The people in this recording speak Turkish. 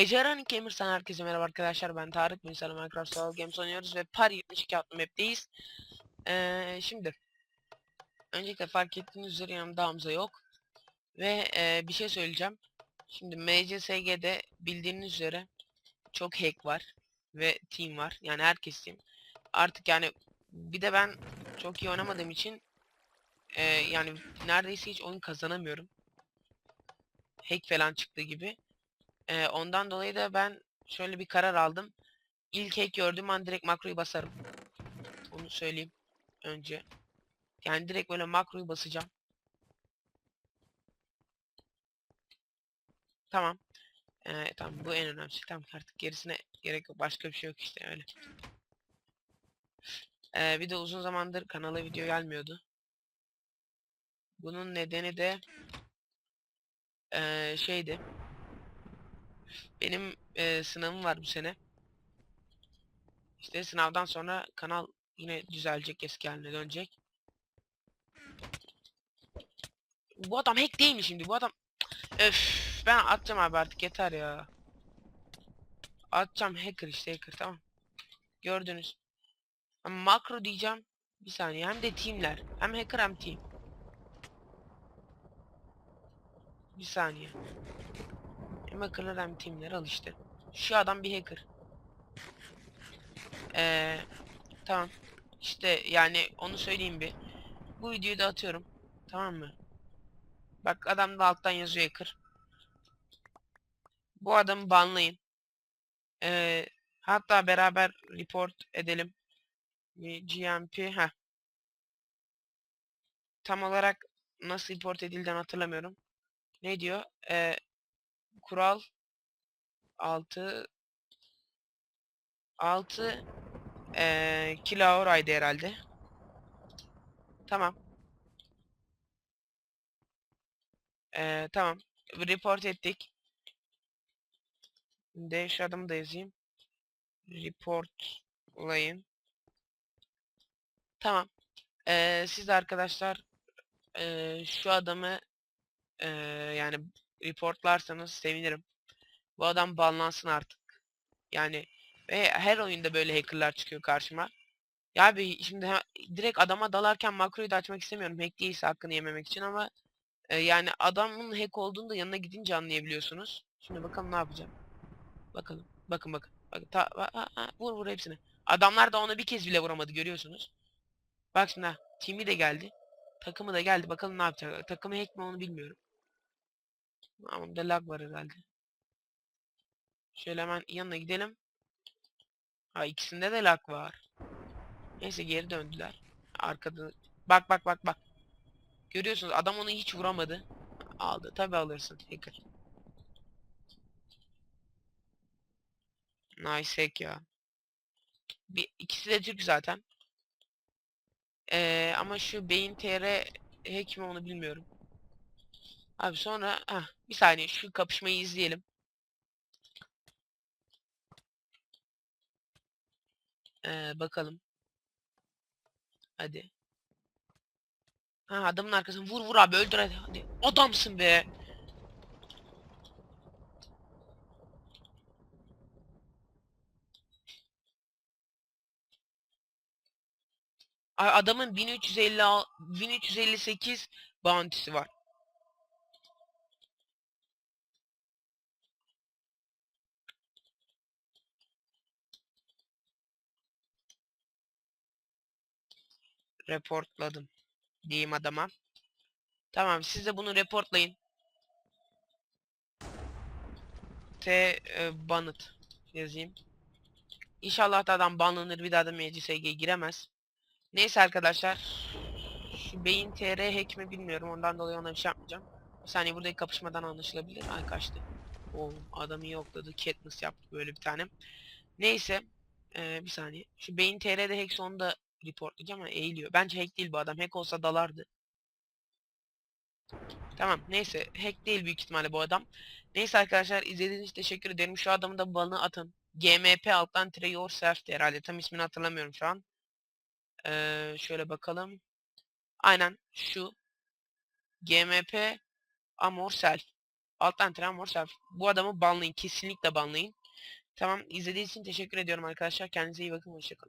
MCR'nin Gamers'tan herkese merhaba arkadaşlar ben Tarık bin Selam Minecraft Survival Games oynuyoruz ve Par 72 adlı map'teyiz. Ee, şimdi öncelikle fark ettiğiniz üzere yanımda Hamza yok ve e, bir şey söyleyeceğim. Şimdi MCSG'de bildiğiniz üzere çok hack var ve team var yani herkes team. Artık yani bir de ben çok iyi oynamadığım için e, yani neredeyse hiç oyun kazanamıyorum. Hack falan çıktı gibi. Ee, ondan dolayı da ben şöyle bir karar aldım. İlk hack gördüğüm an direkt makroyu basarım. Onu söyleyeyim önce. Yani direkt böyle makroyu basacağım. Tamam. Ee, tamam bu en önemlisi. Tamam artık gerisine gerek yok. Başka bir şey yok işte öyle. Ee, bir de uzun zamandır kanala video gelmiyordu. Bunun nedeni de ee, şeydi. Benim e, sınavım var bu sene. İşte sınavdan sonra kanal yine düzelecek, eski haline dönecek. Bu adam hack değil mi şimdi? Bu adam... Öf, ben atacağım abi artık yeter ya. Atacağım hacker işte hacker tamam. Gördünüz. Ama makro diyeceğim. Bir saniye hem de teamler. Hem hacker hem team. Bir saniye. Hem hackerlar hem teamler al. Şu adam bir hacker. Ee, tamam. İşte yani onu söyleyeyim bir. Bu videoyu da atıyorum. Tamam mı? Bak adam da alttan yazıyor hacker. Bu adamı banlayın. Ee, hatta beraber report edelim. Bir GMP ha. Tam olarak nasıl report edildiğini hatırlamıyorum. Ne diyor? Ee, kural 6 6 eee kilo hour aydı herhalde. Tamam. Eee tamam. Report ettik. De şu adımı da yazayım. Report olayım. Tamam. Eee siz arkadaşlar eee, şu adamı eee, yani reportlarsanız sevinirim. Bu adam banlansın artık. Yani ve her oyunda böyle hackerlar çıkıyor karşıma. Ya abi şimdi direkt adama dalarken makroyu da açmak istemiyorum. Hack değilse hakkını yememek için ama e, yani adamın hack olduğunu da yanına gidince anlayabiliyorsunuz. Şimdi bakalım ne yapacağım. Bakalım. Bakın bakın. Bakın ta, ha, ha, ha, vur vur hepsini. Adamlar da ona bir kez bile vuramadı görüyorsunuz. Bak şimdi ha. Team'i de geldi. Takımı da geldi. Bakalım ne yapacak. Takımı hack mi onu bilmiyorum. Ama bir lag var herhalde. Şöyle hemen yanına gidelim. Ha ikisinde de lag var. Neyse geri döndüler. Arkada. Bak bak bak bak. Görüyorsunuz adam onu hiç vuramadı. Aldı. Tabi alırsın. Hacker. Nice hack ya. Bir, ikisi de Türk zaten. Ee, ama şu beyin TR hack mi onu bilmiyorum. Abi sonra ah bir saniye şu kapışmayı izleyelim. Ee, bakalım. Hadi. Ha adamın arkasına vur vur abi öldür hadi. hadi. Adamsın be. Adamın 1350 al- 1358 bounty'si var. Reportladım. Diyeyim adama. Tamam siz de bunu reportlayın. T e, banıt yazayım. İnşallah da adam banlanır bir daha da MCSG'ye giremez. Neyse arkadaşlar. Şu beyin TR hack mi bilmiyorum ondan dolayı ona bir şey yapmayacağım. Bir saniye buradaki kapışmadan anlaşılabilir. Ay kaçtı. Oo adamı yokladı. Katniss yaptı böyle bir tane. Neyse. Ee, bir saniye. Şu beyin TR'de hack onu da reportlayacağım ama eğiliyor. Bence hack değil bu adam. Hack olsa dalardı. Tamam neyse hack değil büyük ihtimalle bu adam. Neyse arkadaşlar izlediğiniz için teşekkür ederim. Şu adamı da balını atın. GMP alttan tire yourself herhalde. Tam ismini hatırlamıyorum şu an. Ee, şöyle bakalım. Aynen şu. GMP Amor Self. Alttan tren mor self. Bu adamı banlayın. Kesinlikle banlayın. Tamam izlediğiniz için teşekkür ediyorum arkadaşlar. Kendinize iyi bakın. Hoşçakalın.